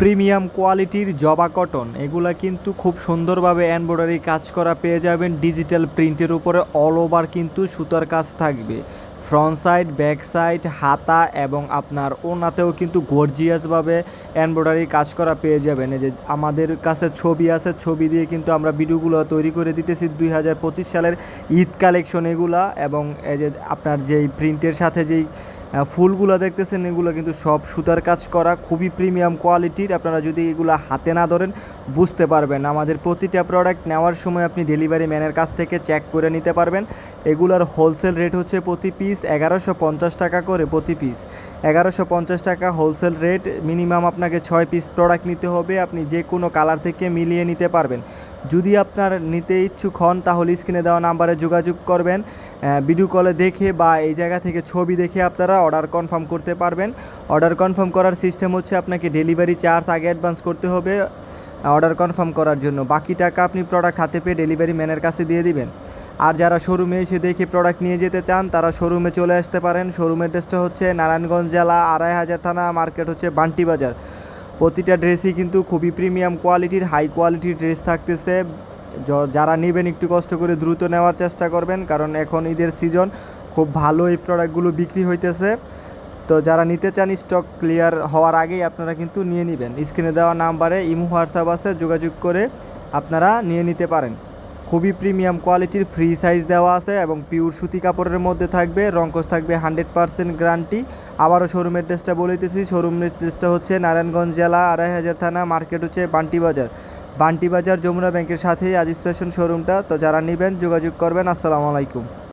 Premium কোয়ালিটির জবা cotton. এগুলা কিন্তু খুব সুন্দরভাবে এমব্রয়ডারি কাজ করা পেয়ে যাবেন। ডিজিটাল প্রিন্টের উপরে অল ওভার কিন্তু সুতার কাজ থাকবে। ফ্রন্ট সাইড, ব্যাক সাইড, হাতা এবং আপনার ওনাতেও কিন্তু গর্জিয়াসভাবে এমব্রয়ডারি কাজ করা পেয়ে যাবেন। যে আমাদের কাছে ছবি আছে, ছবি দিয়ে কিন্তু আমরা ভিডিওগুলো তৈরি করে দিতেছি দুই হাজার পঁচিশ সালের ঈদ কালেকশন এগুলা এবং যে আপনার যেই প্রিন্টের সাথে যেই ফুলগুলো দেখতেছেন, এগুলো কিন্তু সব সুতার কাজ করা, খুবই প্রিমিয়াম কোয়ালিটির আপনারা যদি এগুলো হাতে না ধরেন, বুঝতে পারবেন। আমাদের প্রতিটা প্রোডাক্ট নেওয়ার সময় আপনি ডেলিভারি ম্যানের কাছ থেকে চেক করে নিতে পারবেন। এগুলোর হোলসেল রেট হচ্ছে প্রতি পিস এগারোশো পঞ্চাশ টাকা করে প্রতি পিস এগারোশো পঞ্চাশ টাকা হোলসেল রেট মিনিমাম আপনাকে ছয় পিস প্রোডাক্ট নিতে হবে। আপনি যে কোনো কালার থেকে মিলিয়ে নিতে পারবেন। যদি আপনার নিতে ইচ্ছুক হন, তাহলে স্ক্রিনে দেওয়া নাম্বারে যোগাযোগ করবেন। ভিডিও কলে দেখে বা এই জায়গা থেকে ছবি দেখে আপনারা অর্ডার কনফার্ম করতে পারবেন। অর্ডার কনফার্ম করার সিস্টেম হচ্ছে আপনাকে ডেলিভারি চার্জ আগে অ্যাডভান্স করতে হবে অর্ডার কনফার্ম করার জন্য। বাকি টাকা আপনি প্রোডাক্ট হাতে পেয়ে ডেলিভারি ম্যানের কাছে দিয়ে দিবেন। আর যারা শোরুমে এসে দেখে প্রোডাক্ট নিয়ে যেতে চান, তারা শোরুমে চলে আসতে পারেন। শোরুমের ড্রেসটা হচ্ছে নারায়ণগঞ্জ জেলা, আড়াই হাজার থানা মার্কেট হচ্ছে বান্টি বাজার। প্রতিটা ড্রেসই কিন্তু খুবই প্রিমিয়াম কোয়ালিটির হাই কোয়ালিটির ড্রেস থাকতেছে। যারা নেবেন একটু কষ্ট করে দ্রুত নেওয়ার চেষ্টা করবেন, কারণ এখন ঈদের সিজন খুব ভালো এই প্রোডাক্টগুলো বিক্রি হইতেছে। তো যারা নিতে চান স্টক ক্লিয়ার হওয়ার আগেই আপনারা কিন্তু নিয়ে নেবেন। স্ক্রিনে দেওয়া নাম্বারে ইমো, হোয়াটসঅ্যাপ আছে, যোগাযোগ করে আপনারা নিয়ে নিতে পারেন। খুবই প্রিমিয়াম কোয়ালিটির ফ্রি সাইজ দেওয়া আছে এবং পিওর সুতি কাপড়ের মধ্যে থাকবে রঙ্কস থাকবে হান্ড্রেড পার্সেন্ট গ্যারান্টি। আবারও শোরুমের ড্রেসটা বলিতেছি শোরুম শোরুমের ড্রেসটা হচ্ছে নারায়ণগঞ্জ জেলা, আড়াই হাজার থানা, মার্কেট হচ্ছে বান্টি বাজার। বান্টি বাজার যমুনা ব্যাংকের সাথেই আজিজ শোরুমটা তো যারা নেবেন যোগাযোগ করবেন, আসসালামু আলাইকুম।